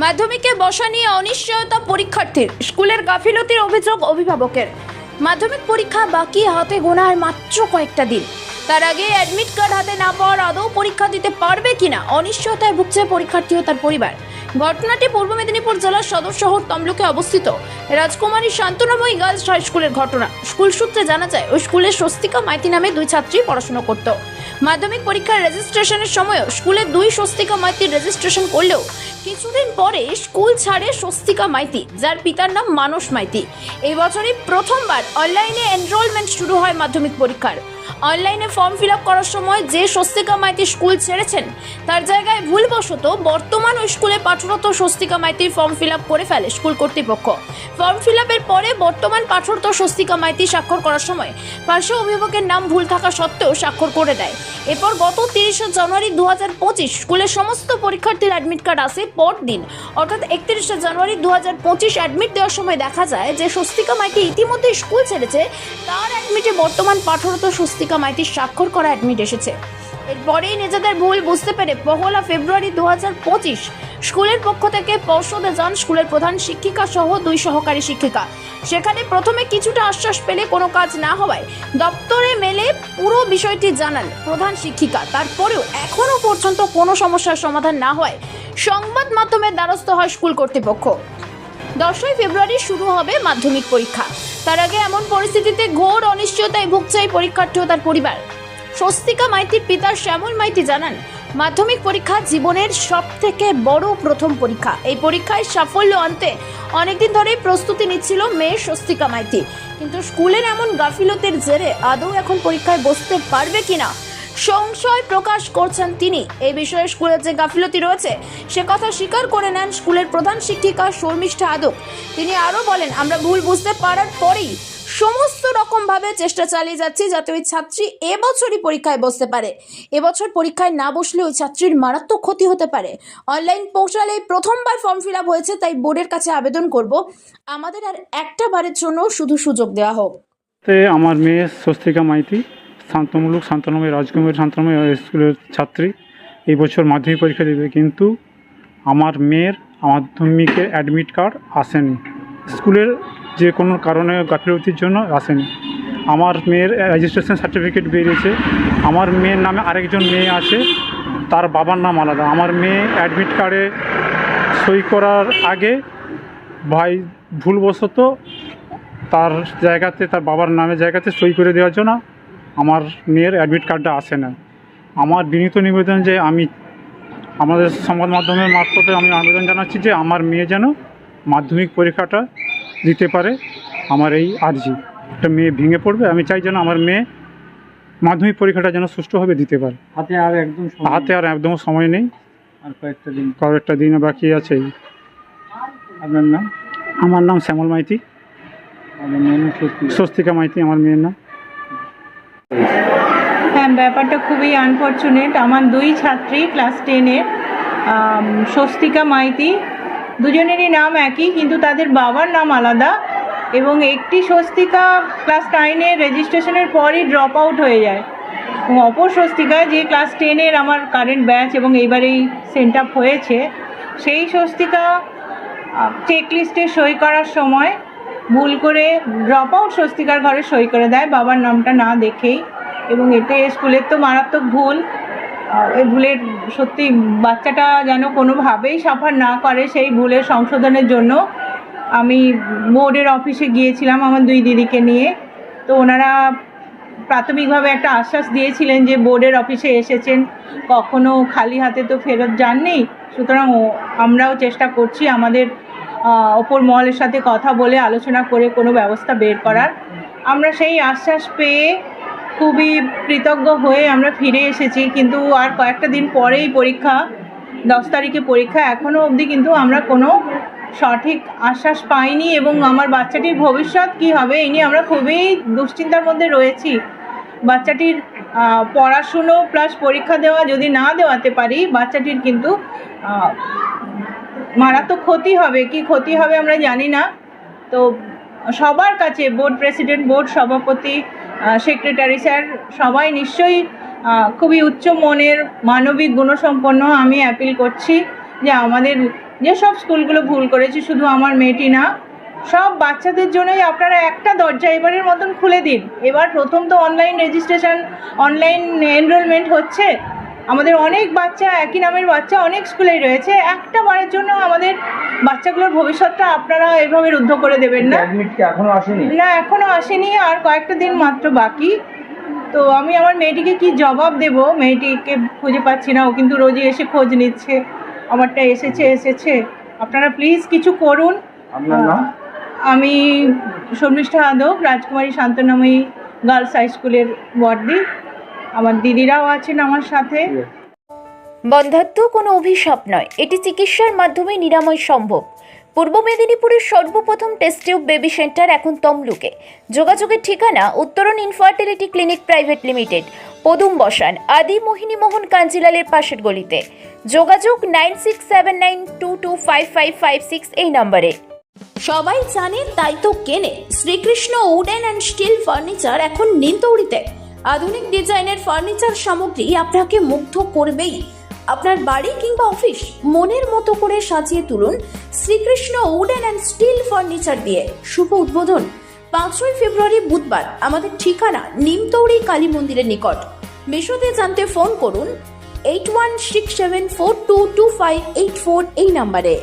মাধ্যমিকে বসা নিয়ে অনিশ্চয়তা পরীক্ষার্থীর। স্কুলের গাফিলতির অভিযোগ অভিভাবকের। মাধ্যমিক পরীক্ষা বাকি হাতে গোনার মাত্র কয়েকটা দিন। তার আগে অ্যাডমিট কার্ড হাতে না পাওয়ার আদৌ পরীক্ষা দিতে পারবে কিনা, অনিশ্চয়তায় ভুগছে পরীক্ষার্থী ও তার পরিবার। ঘটনাটি পূর্ব মেদিনীপুর জেলার সদর শহর তমলুকে অবস্থিত। রাজকুমারী শান্তনাময়ী গার্লস হাই স্কুলের ঘটনা। স্কুল সূত্রে জানা যায়, ওই স্কুলে স্বস্তিকা মাইতি নামে দুই ছাত্রী পড়াশোনা করত। মাধ্যমিক পরীক্ষার রেজিস্ট্রেশনের সময়ও স্কুলে দুই স্বস্তিকা মাইতির রেজিস্ট্রেশন করলেও কিছুদিন পরে স্কুল ছাড়ে স্বস্তিকা মাইতি, যার পিতার নাম মানস মাইতি। এই বছরই প্রথমবার অনলাইনে এনরোলমেন্ট শুরু হয় মাধ্যমিক পরীক্ষার। অনলাইনে ফর্ম ফিল করার সময় যে স্বস্তিকা মাইতি স্কুল ছেড়েছেন, তার জায়গায় ভুলবশত বর্তমান ওই স্কুলে পাঠরত স্বস্তিকা মাইতির ফর্ম ফিল করে ফেলে স্কুল কর্তৃপক্ষ। ফর্ম ফিল পরে বর্তমান পাঠরত স্বস্তিকা মাইতি স্বাক্ষর করার সময় পার্শ্ব অভিভাবকের নাম ভুল থাকা সত্ত্বেও স্বাক্ষর করে দেয়। এরপর গত তিরিশে জানুয়ারি দু হাজার পঁচিশ স্কুলের সমস্ত পরীক্ষার্থীর অ্যাডমিট কার্ড আসে পর দিন অর্থাৎ একত্রিশে জানুয়ারি দু হাজার পঁচিশ অ্যাডমিট দেওয়ার সময় দেখা যায় যে স্বস্তিকা মাইতি ইতিমধ্যে স্কুল ছেড়েছে, তার অ্যাডমিটে বর্তমান পাঠরত মাইতির স্বাক্ষর করা অ্যাডমিট এসেছে। এরপরেই নিজেদের ভুল বুঝতে পেরে পহলা ফেব্রুয়ারি দু পঁচিশ স্কুলের পক্ষ থেকে পর্ষদে যান স্কুলের প্রধান শিক্ষিকা সহ দুই সহকারী শিক্ষিকা। সেখানে প্রথমে কিছুটা আশ্বাস পেলে কোনো কাজ না হওয়ায় দপ্তরে মেলে পুরো বিষয়টি জানান প্রধান শিক্ষিকা। তারপরেও এখনও পর্যন্ত কোনো সমস্যার সমাধান না হয় সংবাদ মাধ্যমের দ্বারস্থ হয় স্কুল কর্তৃপক্ষ। দশই ফেব্রুয়ারি শুরু হবে মাধ্যমিক পরীক্ষা। তার আগে এমন পরিস্থিতিতে ঘোর অনিশ্চয়তায় ভুগছে এই পরীক্ষার্থী তার পরিবার। স্বস্তিকা মাইতির পিতা শ্যামল মাইতি জানান, মাধ্যমিক পরীক্ষা জীবনের সব থেকে বড় প্রথম পরীক্ষা। এই পরীক্ষায় সাফল্য আনতে অনেকদিন ধরেই প্রস্তুতি নিচ্ছিল মেয়ে স্বস্তিকা মাইতি। কিন্তু স্কুলের এমন গাফিলতির জেরে আদৌ এখন পরীক্ষায় বসতে পারবে কিনা সংশয় প্রকাশ করছেন তিনি। এই বিষয়ে স্কুলের যে গাফিলতি রয়েছে, সে কথা স্বীকার করে নেন স্কুলের প্রধান শিক্ষিকা শর্মিষ্ঠা আদক। তিনি আরও বলেন, আমরা ভুল বুঝতে পারার পরেই সমস্ত রকমভাবে চেষ্টা চালিয়ে যাচ্ছি যাতে ওই ছাত্রী এবছরই পরীক্ষায় বসতে পারে। এবছর পরীক্ষায় না বসলে ওই ছাত্রীর মারাত্মক ক্ষতি হতে পারে। অনলাইন পোর্টালে প্রথমবার ফর্ম ফিল হয়েছে, তাই বোর্ডের কাছে আবেদন করব। আমাদের আর একটা বারের জন্য শুধু সুযোগ দেওয়া হোক। আমার মেয়ে স্বস্তিকা মাইতি। শান্তমূলক শান্তনময় রাজকুমারী শান্তনময় স্কুলের ছাত্রী। এই বছর মাধ্যমিক পরীক্ষা দেবে, কিন্তু আমার মেয়ের মাধ্যমিকে অ্যাডমিট কার্ড আসেনি। স্কুলের যে কোনো কারণে গাফিলতির জন্য আসেনি। আমার মেয়ের রেজিস্ট্রেশন সার্টিফিকেট বেরিয়েছে। আমার মেয়ের নামে আরেকজন মেয়ে আছে, তার বাবার নাম আলাদা। আমার মেয়ে অ্যাডমিট কার্ডে সই করার আগে ভাই ভুলবশত তার জায়গাতে, তার বাবার নামের জায়গাতে সই করে দেওয়ার জন্য আমার মেয়ের অ্যাডমিট কার্ডটা আসে না। আমার বিনীত নিবেদন যে আমি আমাদের সংবাদ মাধ্যমের মারফতে আমি আবেদন জানাচ্ছি যে আমার মেয়ে যেন মাধ্যমিক পরীক্ষাটা দিতে পারে আমার এই আর্জি। একটা মেয়ে ভেঙে পড়বে আমি চাই যেন আমার মেয়ে মাধ্যমিক পরীক্ষাটা যেন সুষ্ঠুভাবে দিতে পারে। হাতে আর একদম হাতে আর একদম সময় নেই। আর কয়েকটা দিন। কয়েকটা দিন বাকি আছে। আপনার নাম? আমার নাম শ্যামল মাইতি। স্বস্তিকা মাইতি আমার মেয়ের নাম। হ্যাঁ ব্যাপারটা খুবই আনফর্চুনেট আমার দুই ছাত্রী ক্লাস টেনের স্বস্তিকা মাইতি। দুজনেরই নাম একই, কিন্তু তাদের বাবার নাম আলাদা এবং একটি স্বস্তিকা ক্লাস নাইনের রেজিস্ট্রেশনের পরই ড্রপ আউট হয়ে যায়। এবং অপর স্বস্তিকা, যে ক্লাস টেনের আমার কারেন্ট ব্যাচ এবং এইবারেই সেন্ট আপ হয়েছে, সেই স্বস্তিকা চেক লিস্টে সই করার সময় ভুল করে ড্রপ আউট স্বস্তিকার ঘরে সই করে দেয়। বাবার নামটা না দেখেই। এবং এতে স্কুলের তো মারাত্মক ভুল। এই ভুলের সত্যি বাচ্চাটা যেন কোনোভাবেই সাফার না করে সেই ভুলের সংশোধনের জন্য আমি বোর্ডের অফিসে গিয়েছিলাম আমার দুই দিদিকে নিয়ে। তো ওনারা প্রাথমিকভাবে একটা আশ্বাস দিয়েছিলেন যে বোর্ডের অফিসে এসেছেন। কখনো খালি হাতে তো ফেরত যাননি। সুতরাং আমরাও চেষ্টা করছি আমাদের অপর মহলের সাথে কথা বলে আলোচনা করে কোনো ব্যবস্থা বের করার। আমরা সেই আশ্বাস পেয়ে খুবই কৃতজ্ঞ হয়ে আমরা ফিরে এসেছি, কিন্তু আর কয়েকটা দিন পরেই পরীক্ষা, দশ তারিখে পরীক্ষা এখনও অবধি কিন্তু আমরা কোনো সঠিক আশ্বাস পাইনি এবং আমার বাচ্চাটির ভবিষ্যৎ কী হবে এই নিয়ে আমরা খুবই দুশ্চিন্তার মধ্যে রয়েছি। বাচ্চাটির পড়াশুনো প্লাস পরীক্ষা দেওয়া যদি না দেওয়াতে পারি, বাচ্চাটির কিন্তু মারাত্মক ক্ষতি হবে, কি ক্ষতি হবে আমরা জানি না। তো সবার কাছে বোর্ড প্রেসিডেন্ট বোর্ড সভাপতি সেক্রেটারি স্যার সবাই নিশ্চয়ই খুবই উচ্চ মনের মানবিক গুণসম্পন্ন। আমি অ্যাপিল করছি যে আমাদের যেসব স্কুলগুলো ভুল করেছে, শুধু আমার মেয়েটি না, সব বাচ্চাদের জন্যই আপনারা একটা দরজা এবারের মতন খুলে দিন। এবার প্রথম তো অনলাইন রেজিস্ট্রেশন অনলাইন এনরোলমেন্ট হচ্ছে। আমাদের অনেক বাচ্চা একই নামের বাচ্চা অনেক স্কুলেই রয়েছে। একটা বারের জন্য আমাদের বাচ্চাগুলোর ভবিষ্যৎটা আপনারা এভাবে রুদ্ধ করে দেবেন না। এখনও আসেনি? না এখনও আসেনি আর কয়েকটা দিন মাত্র বাকি। তো আমি আমার মেয়েটিকে কি জবাব দেব? মেয়েটিকে খুঁজে পাচ্ছি না ও কিন্তু রোজই এসে খোঁজ নিচ্ছে। আমারটা এসেছে এসেছে। আপনারা প্লিজ কিছু করুন। আমি শর্মিষ্ঠা আদক রাজকুমারী শান্তনাময়ী গার্লস হাই স্কুলের বর্দি আমার দিদিরাও আছেন আমার সাথে। বন্ধাত্ম কোনো অভিশাপ নয়। এটি চিকিৎসার মাধ্যমে নিরাময় সম্ভব। পূর্ব মেদিনীপুরের সর্বপ্রথম টেস্ট টিউব বেবি সেন্টার এখন তমলুকে। যোগাযোগের ঠিকানা উত্তরণ ইনফার্টিলিটি ক্লিনিক প্রাইভেট লিমিটেড পদুম বসান আদি মোহিনী মোহন কাঞ্জিলালের পাশের গলিতে। যোগাযোগ nine six seven nine two two five five five six এই নম্বরে। সবাই জানে তাই তো কেনে। Shrikrishna wooden and steel furniture এখন নিমতৌড়িতে। আধুনিক ডিজাইনের ফার্নিচার সামগ্রী আপনাকে মুগ্ধ করবেই। আপনার বাড়ি কিংবা অফিস মনের মতো করে সাজিয়ে তুলুন Shrikrishna wooden and steel furniture দিয়ে। শুভ উদ্বোধন। পাঁচই ফেব্রুয়ারি বুধবার, আমাদের ঠিকানা নিমতৌড়ি কালী মন্দিরের নিকট। বিশদে জানতে ফোন করুন eight one six seven four two two five eight four এই নাম্বারে।